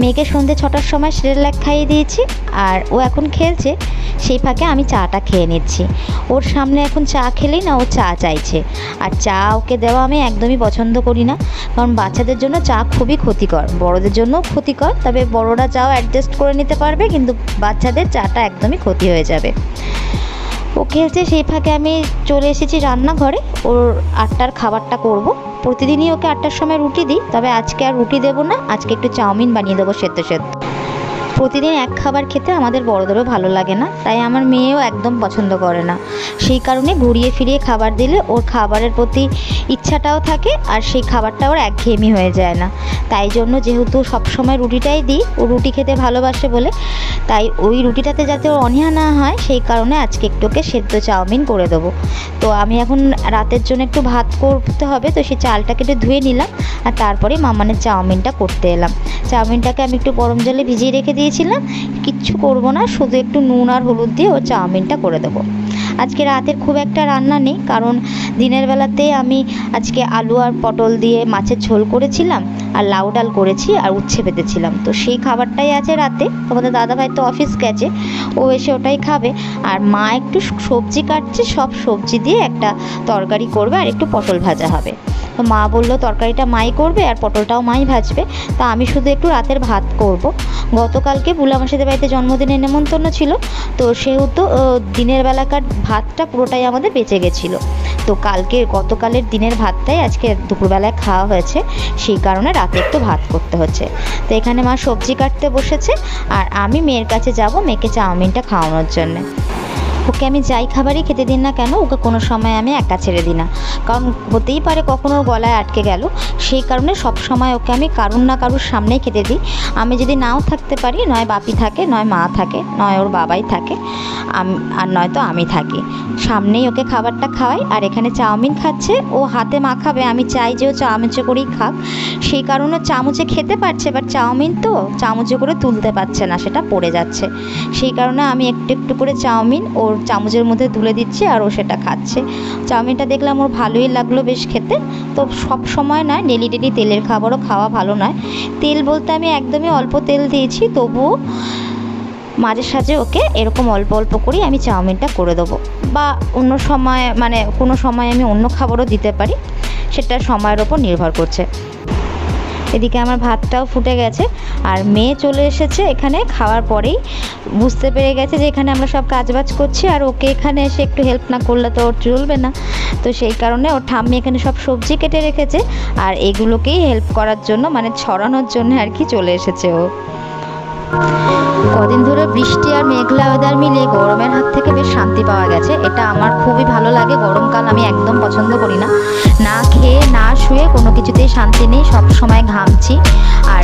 মেয়েকে সন্ধ্যে ছটার সময় সিরিয়াল খাইয়ে দিয়েছি, আর ও এখন খেলছে, সেই ফাঁকে আমি চাটা খেয়ে নিচ্ছি। ওর সামনে এখন চা খেলেই না ও চা চাইছে, আর চা ওকে দেওয়া আমি একদমই পছন্দ করি না, কারণ বাচ্চাদের জন্য চা খুবই ক্ষতিকর, বড়দের জন্যও ক্ষতিকর, তবে বড়রা চাও অ্যাডজাস্ট করে নিতে পারবে, কিন্তু বাচ্চাদের চাটা একদমই ক্ষতি হয়ে যাবে। ও খেলছে, সেই ফাঁকে আমি চলে এসেছি রান্নাঘরে, ওর আটটার খাবারটা করব। প্রতিদিনই ওকে আটটার সময় রুটি দিই, তবে আজকে আর রুটি দেবো না, আজকে একটু চাউমিন বানিয়ে দেবো সেদ্ধ সেদ্ধ। প্রতিদিন এক খাবার খেতে আমাদের বড়দেরও ভালো লাগে না, তাই আমার মেয়েও একদম পছন্দ করে না। সেই কারণে ঘুরিয়ে ফিরিয়ে খাবার দিলে ওর খাবারের প্রতি ইচ্ছাটাও থাকে আর সেই খাবারটা ওর একঘেয়েমি হয়ে যায় না। তাই জন্য যেহেতু সবসময় রুটিটাই দিই, ও রুটি খেতে ভালোবাসে বলে, তাই ওই রুটিটাতে যাতে ওর অনীহা না হয়, সেই কারণে আজকে একটু ওকে সেদ্ধ চাউমিন করে দেবো। তো আমি এখন রাতের জন্য একটু ভাত করতে হবে, তো সেই চালটাকে একটু ধুয়ে নিলাম আর তারপরে মামানের চাউমিনটা করতে এলাম। চাউমিনটাকে আমি একটু গরম জলে ভিজিয়ে রেখে দিয়েছিলাম কিচ্ছু করব না, শুধু একটু নুন আর হলুদ দিয়ে ও চাউমিনটা করে দেবো। আজকে রাতের খুব একটা রান্না নেই, কারণ দিনের বেলাতে আমি আজকে আলু আর পটল দিয়ে মাছের ঝোল করেছিলাম, আর লাউ ডাল করেছি আর উচ্ছে পেতেছিলাম তো সেই খাবারটাই আছে রাতে তোমাদের দাদাভাই তো অফিস গেছে, ও এসে ওটাই খাবে। আর মা একটু সবজি কাটছে, সব সবজি দিয়ে একটা তরকারি করবে আর একটু পটল ভাজা হবে। তো মা বলল, তরকারিটা মাই করবে আর পটলটাও মাই ভাজবে। তা আমি শুধু একটু রাতের ভাত করব। গতকালকে বুলা মাসিদের বাড়িতে জন্মদিনের নেমন্তন্ন ছিল। তো সেহেতু দিনের বেলাকার ভাতটা পুরোটাই আমাদের বেঁচে গেছিল। তো কালকে, গতকালের দিনের ভাতটাই আজকে দুপুরবেলায় খাওয়া হয়েছে। সেই কারণে রাতে একটু ভাত করতে হচ্ছে। তো এখানে মা সবজি কাটতে বসেছে। আর আমি মেয়ের কাছে যাব মেয়েকে চাউমিনটা খাওয়ানোর জন্যে। ওকে আমি যাই খাবারই খেতে দিন না কেন, ওকে কোনো সময় আমি একা ছেড়ে দিই না। কারণ হতেই পারে কখনো গলায় আটকে গেল, সেই কারণে সব সময় ওকে আমি কারুর না কারুর সামনেই খেতে দিই। আমি যদি নাও থাকতে পারি, নয় বাপি থাকে, নয় মা থাকে, নয় ওর বাবাই থাকে আর নয়তো আমি থাকি। সামনেই ওকে খাবারটা খাওয়াই, আর এখানে চাউমিন খাচ্ছে, ও হাতে মাখাবে আমি চাই যে ও চামচে করেই খাক। সেই কারণে চামচে খেতে পারছে বাট চাউমিন তো চামচে করে তুলতে পারছে না, সেটা পড়ে যাচ্ছে। সেই কারণে আমি একটু একটু করে চাউমিন, ওর চামচের মধ্যে তুলে দিচ্ছি আর ও সেটা খাচ্ছে। চাউমিনটা দেখলাম ওর ভালোই লাগল বেশ খেতে। তো সব সময় নয় ডেলি ডেলি তেলের খাবারও খাওয়া ভালো নয়। তেল বলতে আমি একদমই অল্প তেল দিয়েছি, তবুও মাঝে সাঝে ওকে এরকম অল্প অল্প করেই আমি চাউমিনটা করে দেবো। বা অন্য সময় মানে কোনো সময় আমি অন্য খাবারও দিতে পারি, সেটা সময়ের ওপর নির্ভর করছে। এদিকে আমার ভাতটাও ফুটে গেছে। আর মেয়ে চলে এসেছে এখানে খাওয়ার পরেই। বুঝতে পেরে গেছে যে এখানে আমরা সব কাজবাজ করছি আর ওকে এখানে এসে একটু হেল্প না করলে তো ওর চলবে না। তো সেই কারণে ওর ঠাম্মি এখানে সব সবজি কেটে রেখেছে আর এগুলোকেই হেল্প করার জন্য মানে ছড়ানোর জন্য আর কি চলে এসেছে ও। কদিন ধরে বৃষ্টি আর মেঘলা ওয়েদার মিলিয়ে গরমের হাত থেকে বেশ গেছে, এটা আমার খুবই ভালো লাগে, গরমকাল আমি একদম পছন্দ করি না। না খেয়ে, না শুয়ে কোনো কিছুতেই শান্তি নেই, সব সময় ঘামছি। আর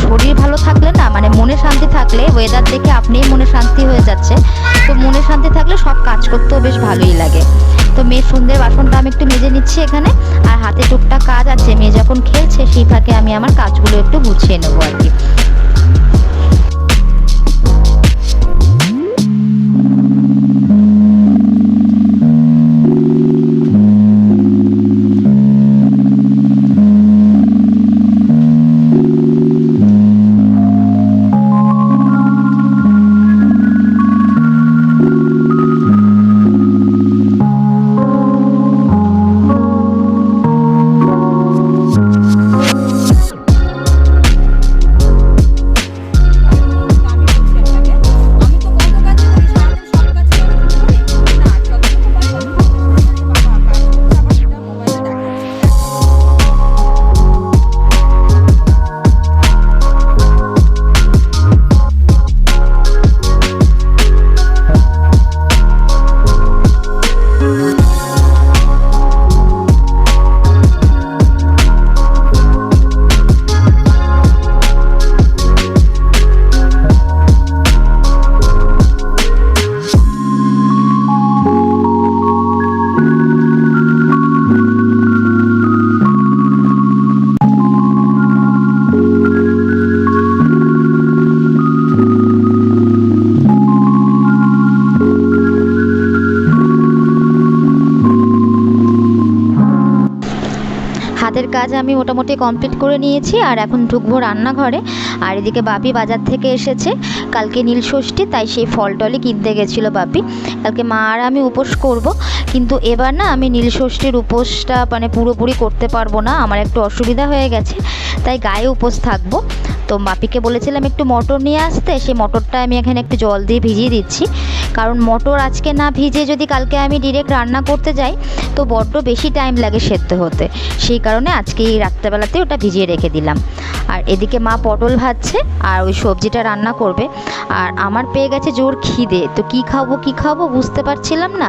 শরীর ভালো থাকলে না মানে মনে শান্তি থাকলে ওয়েদার দেখে আপনিই মনে শান্তি হয়ে যাচ্ছে। তো মনে শান্তি থাকলে সব কাজ করতেও বেশ ভালোই লাগে। তো মেয়ের সন্ধ্যের বাসনটা আমি একটু মেজে নিচ্ছি এখানে, আর হাতে টুকটাক কাজ আছে। মেয়ে যখন খেলছে, সেই ফাঁকে আমি আমার কাজগুলো একটু গুছিয়ে নেব আর কি। আমি মোটামুটি কমপ্লিট করে নিয়েছি আর এখন ঢুকবো রান্নাঘরে। আর এদিকে বাপি বাজার থেকে এসেছে। কালকে নীল ষষ্ঠী, তাই সেই ফল টলই কিনতে গেছিল বাপি। কালকে মা আর আমি উপোস করব, কিন্তু এবার না আমি নীল ষষ্ঠীর উপোসটা মানে পুরোপুরি করতে পারব না, আমার একটু অসুবিধা হয়ে গেছে, তাই গায়ে উপোস থাকব। তো বাপিকে বলেছিলাম একটু মটর নিয়ে আসতে, সেই মটরটা আমি এখানে একটু জল দিয়ে ভিজিয়ে দিচ্ছি। কারণ মটর আজকে না ভিজে যদি কালকে আমি ডিরেক্ট রান্না করতে যাই, তো বড্ড বেশি টাইম লাগে সেদ্ধ হতে। সেই কারণে আজকে এই রাত্রেবেলাতে ওটা ভিজিয়ে রেখে দিলাম। আর এদিকে মা পটল ভাজছে, আর ওই সবজিটা রান্না করবে। আর আমার পেয়ে গেছে জোর খিদে, তো কি খাব কি খাব বুঝতে পারছিলাম না।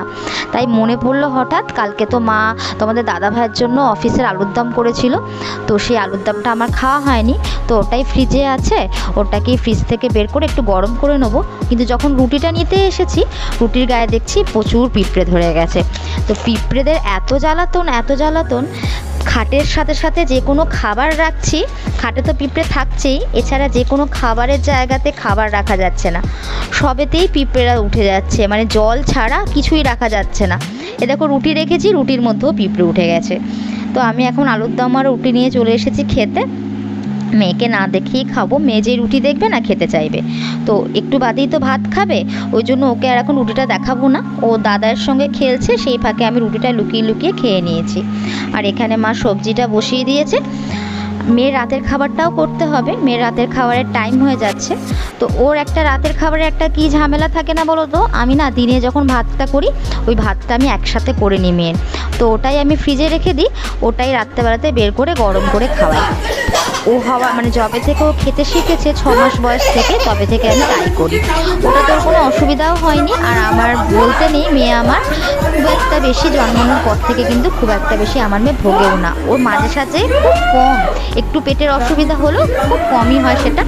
তাই মনে পড়ল হঠাৎ কালকে তো মা তোমাদের দাদা ভাইয়ের জন্য অফিসের আলুর দম করেছিল। তো সেই আলুর দমটা আমার খাওয়া হয়নি। তো ওটাই ফ্রিজে আছে। ওটাকে ফ্রিজ থেকে বের করে একটু গরম করে নেব। কিন্তু যখন রুটিটা নিতে এসেছি, রুটির গায়ে দেখছি প্রচুর পিঁপড়ে ধরে গেছে। তো পিঁপড়েদের এত জ্বালাতন এত জ্বালাতন খাটের সাথে সাথে যে কোনো খাবার রাখছি, খাটে তো পিঁপড়ে থাকছেই, এছাড়া যে কোনো খাবারের জায়গাতে খাবার রাখা যাচ্ছে না। সবেতেই পিঁপড়েরা উঠে যাচ্ছে মানে জল ছাড়া কিছুই রাখা যাচ্ছে না। এ দেখো, রুটি রেখেছি, রুটির মধ্যেও পিঁপড়ে উঠে গেছে। তো আমি এখন আলুর দম আর রুটি নিয়ে চলে এসেছি খেতে। মেয়েকে না দেখেই খাব। মেয়ে যে রুটি দেখবে না খেতে চাইবে। তো একটু বাদেই তো ভাত খাবে, ওই জন্য ওকে আর এখন রুটিটা দেখাবো না। ও দাদার সঙ্গে খেলছে, সেই ফাঁকে আমি রুটিটা লুকিয়ে লুকিয়ে খেয়ে নিয়েছি। আর এখানে মা সবজিটা বসিয়ে দিয়েছে। মেয়ের রাতের খাবারটাও করতে হবে। মেয়ের রাতের খাবারের টাইম হয়ে যাচ্ছে। তো ওর একটা রাতের খাবারে একটা কি ঝামেলা থাকে না বলো তো? আমি না দিনে যখন ভাতটা করি, ওই ভাতটা আমি একসাথে করে নিই মেয়ের। তো ওটাই আমি ফ্রিজে রেখে দিই, ওটাই রাত্রেবেলাতে বের করে গরম করে খাওয়াই। ও হওয়া মানে যবে থেকে ও খেতে শিখেছে, ছ মাস বয়স থেকে তবে থেকে আমি তাই করি। ওটা তোর কোনো অসুবিধাও হয়নি। আর আমার বলতে নেই, মেয়ে আমার খুব একটা বেশি জন্মানোর পর থেকে কিন্তু খুব একটা বেশি আমার মেয়ে ভোগেও না। ওর মাঝে সাঝে খুব কম। একটু পেটের অসুবিধা হলেও খুব কমই হয় সেটা।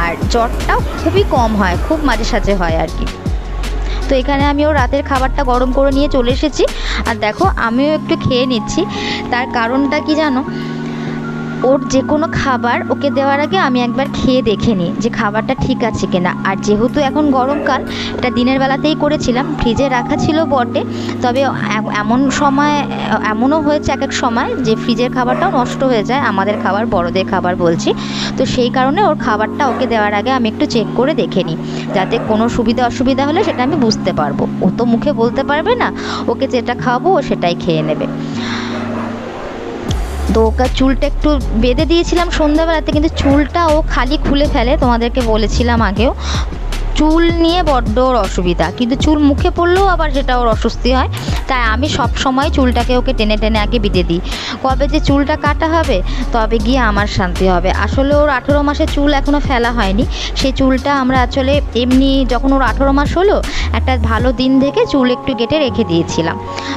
আর জ্বরটাও খুবই কম হয়, খুব মাঝে সাঝে হয় আর কি। তো এখানে আমি ওর রাতের খাবারটা গরম করে নিয়ে চলে এসেছি। আর দেখো, আমিও একটু খেয়ে নিচ্ছি। তার কারণটা কি জানো? ওর যে কোনো খাবার ওকে দেওয়ার আগে আমি একবার খেয়ে দেখে নিই যে খাবারটা ঠিক আছে কিনা। আর যেহেতু এখন গরমকাল, এটা দিনের বেলাতেই করেছিলাম, ফ্রিজে রাখা ছিল বটে, তবে এমন সময়, এমনও হয়েছে এক এক সময় যে ফ্রিজের খাবারটাও নষ্ট হয়ে যায়, আমাদের খাবার, বড়দের খাবার বলছি। তো সেই কারণে ওর খাবারটা ওকে দেওয়ার আগে আমি একটু চেক করে দেখে নিই, যাতে কোনো সুবিধা অসুবিধা হলে সেটা আমি বুঝতে পারব। ও তো মুখে বলতে পারবে না, ওকে যেটা খাওয়াবো ও সেটাই খেয়ে নেবে। তো ওকে চুলটা একটু বেঁধে দিয়েছিলাম সন্ধ্যাবেলাতে, কিন্তু চুলটা ও খালি খুলে ফেলে, তোমাদেরকে বলেছিলাম আগেও। চুল নিয়ে বড্ড ওর অসুবিধা। কিন্তু চুল মুখে পড়লেও আবার সেটা ওর অস্বস্তি হয়। তাই আমি সব সময় চুলটাকে ওকে টেনে টেনে আগে বেঁধে দিই। কবে যে চুলটা কাটা হবে, তবে গিয়ে আমার শান্তি হবে। আসলে ওর আঠেরো মাসে চুল এখনও ফেলা হয়নি। সেই চুলটা আমরা আসলে এমনি যখন ওর আঠেরো মাস হলো, একটা ভালো দিন দেখে চুল একটু কেটে রেখে দিয়েছিলাম।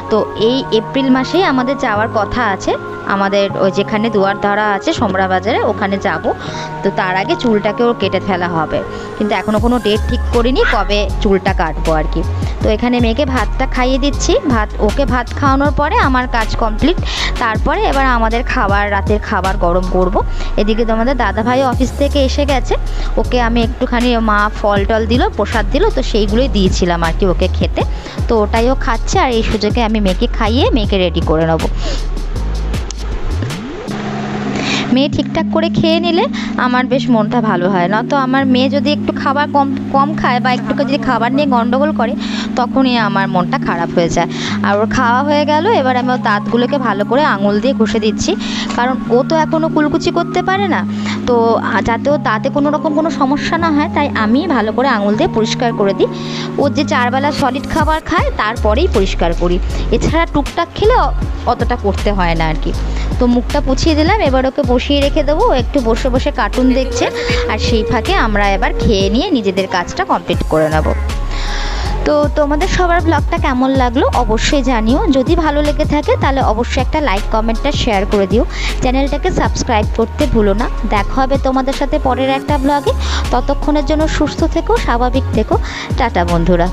তো এই এপ্রিল মাসেই আমাদের যাওয়ার কথা আছে। আমাদের ওই যেখানে দুয়ার ধারা আছে সোমরা বাজারে ওখানে যাব। তো তার আগে চুলটাকে ওর কেটে ফেলা হবে। কিন্তু এখনও কোনো ডেট ঠিক করিনি, কবে চুলটা কাটবো আর কি। তো এখানে মেয়েকে ভাতটা খাইয়ে দিচ্ছি। ভাত, ওকে ভাত খাওয়ানোর পরে আমার কাজ কমপ্লিট। তারপরে এবার আমাদের খাবার, রাতের খাবার গরম করব। এদিকে তো আমাদের দাদাভাই অফিস থেকে এসে গেছে। ওকে আমি একটুখানি মা ফল টল দিল, প্রসাদ দিল, তো সেইগুলোই দিয়েছিলাম আর কি ওকে খেতে। তো ওটাই ও খাচ্ছে আর এই সুযোগে আমি মেয়েকে খাইয়ে মেয়েকে রেডি করে নেব। মেয়ে ঠিকঠাক করে খেয়ে নিলে আমার বেশ মনটা ভালো হয়। না তো আমার মেয়ে যদি একটু খাবার কম কম খায় বা একটু যদি খাবার নিয়ে গন্ডগোল করে, তখনই আমার মনটা খারাপ হয়ে যায়। আর ওর খাওয়া হয়ে গেল, এবার আমি ওর দাঁতগুলোকে ভালো করে আঙুল দিয়ে ঘষে দিচ্ছি। কারণ ও তো এখনও কুলকুচি করতে পারে না। তো যাতেও দাঁতে কোনো রকম কোনো সমস্যা না হয়, তাই আমি ভালো করে আঙুল দিয়ে পরিষ্কার করে দিই। ও যে চারবেলা সলিড খাবার খায়, তারপরেই পরিষ্কার করি। এছাড়া টুকটাক খেলে অতটা করতে হয় না আর কি তো মুখটা পুছিয়ে দিলাম, এবার ওকে বসিয়ে রেখে দেবো। একটু বসে বসে কার্টুন দেখছে, আর সেই ফাঁকে আমরা এবার খেয়ে নিয়ে নিজেদের কাজটা কমপ্লিট করে নেব। তো তোমাদের সবার ব্লগটা কেমন লাগল অবশ্যই জানিও। যদি ভালো লেগে থাকে তাহলে অবশ্যই একটা লাইক কমেন্টটা শেয়ার করে দিও। চ্যানেলটাকে সাবস্ক্রাইব করতে ভুলো না। দেখা হবে তোমাদের সাথে পরের একটা ব্লগে ততক্ষণের জন্য সুস্থ থেকো, স্বাভাবিক থেকো। টাটা বন্ধুরা।